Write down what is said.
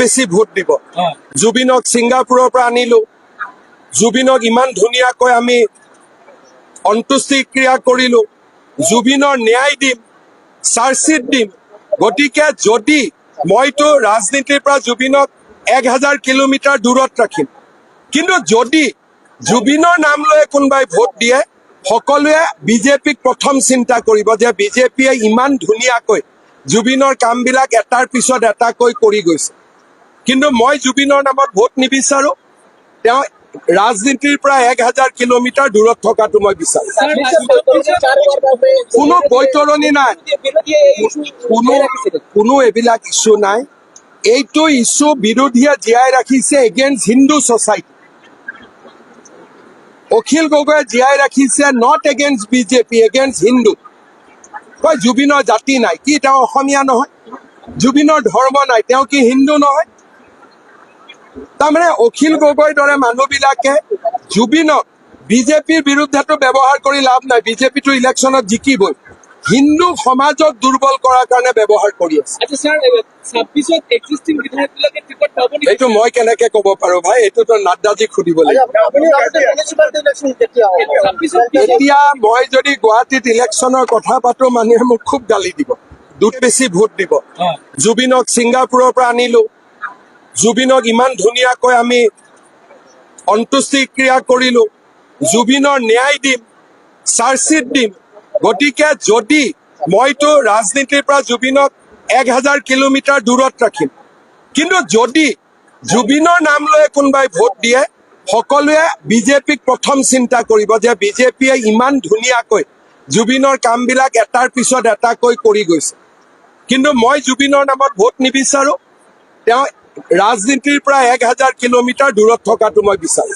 বেছি ভোট দিব? জুবিনক ছিংগাপুৰৰ পৰা আনিলো। জুবিনক ইমান ধুনীয়াকৈ আমি অন্ত্যেষ্টিক্ৰিয়া কৰিলো। জুবিনৰ ন্যায় দিম চাৰ্জশ্বিট দিম। গতিকে যদি মইতো ৰাজনীতিৰ পৰা জুবিনক এক হাজাৰ কিলোমিটাৰ দূৰত ৰাখিম। কিন্তু যদি জুবিনৰ নাম লৈ কোনোবাই ভোট দিয়ে সকলোৱে বিজেপিক প্ৰথম চিন্তা কৰিব যে বিজেপিয়ে ইমান ধুনীয়াকৈ জুবিনৰ কামবিলাক এটাৰ পিছত এটাকৈ কৰি গৈছে। কিন্তু মই জুবিনৰ নামত ভোট নিবিচাৰো। তেওঁ ৰাজনীতিৰ পৰা এক হাজাৰ কিলোমিটাৰ দূৰত থকাটো মই বিচাৰো। কোনো বৈতৰণি নাই। কোনো কোনো এইবিলাক ইছ্যু নাই। এইটো ইছ্যু বিৰোধীয়ে জীয়াই ৰাখিছে এগেইনষ্ট হিন্দু ছচাইটি অখিল গগৈয়ে জীয়াই ৰাখিছে not against BJP against Hindu কয় জুবিনৰ জাতি নাই কি তেওঁ অসমীয়া নহয়? জুবিনৰ ধৰ্ম নাই তেওঁ কি হিন্দু নহয়? তাৰমানে অখিল গগৈৰ দৰে মানুহবিলাকে জুবিনক বিজেপিৰ বিৰুদ্ধেতো ব্যৱহাৰ কৰি লাভ নাই। বিজেপিটো ইলেকশ্যনত জিকিবই। হিন্দু সমাজক দুৰ্বল কৰাৰ কাৰণে ব্যৱহাৰ কৰি আছে। আচ্ছা এইটো মই কেনেকে ক'ব পাৰো ভাই? এইটোতো নাড্ডাজীক সুধিব লাগিব। এতিয়া মই যদি গুৱাহাটীত ইলেকশ্যনৰ কথা পাতো মানুহে মোক খুব গালি দিব। দুটা বেছি ভোট দিব। জুবিনক ছিংগাপুৰৰ পৰা আনিলো। জুবিনক ইমান ধুনীয়াকৈ আমি অন্ত্যেষ্টিক্ৰিয়া কৰিলো। জুবিনৰ ন্যায় দিম, চাৰ্জশ্বিট দিম। গতিকে যদি মইতো ৰাজনীতিৰ পৰা জুবিনক এক হাজাৰ কিলোমিটাৰ দূৰত ৰাখিম, কিন্তু যদি জুবিনৰ নাম লৈ কোনোবাই ভোট দিয়ে, সকলোৱে বিজেপিক প্ৰথম চিন্তা কৰিব যে বিজেপিয়ে ইমান ধুনীয়াকৈ জুবিনৰ কামবিলাক এটাৰ পিছত এটাকৈ কৰি গৈছে। কিন্তু মই জুবিনৰ নামত ভোট নিবিচাৰো, তেওঁ ৰাজনীতিৰ পৰা এক হাজাৰ কিলোমিটাৰ দূৰত থকাটো মই বিচাৰো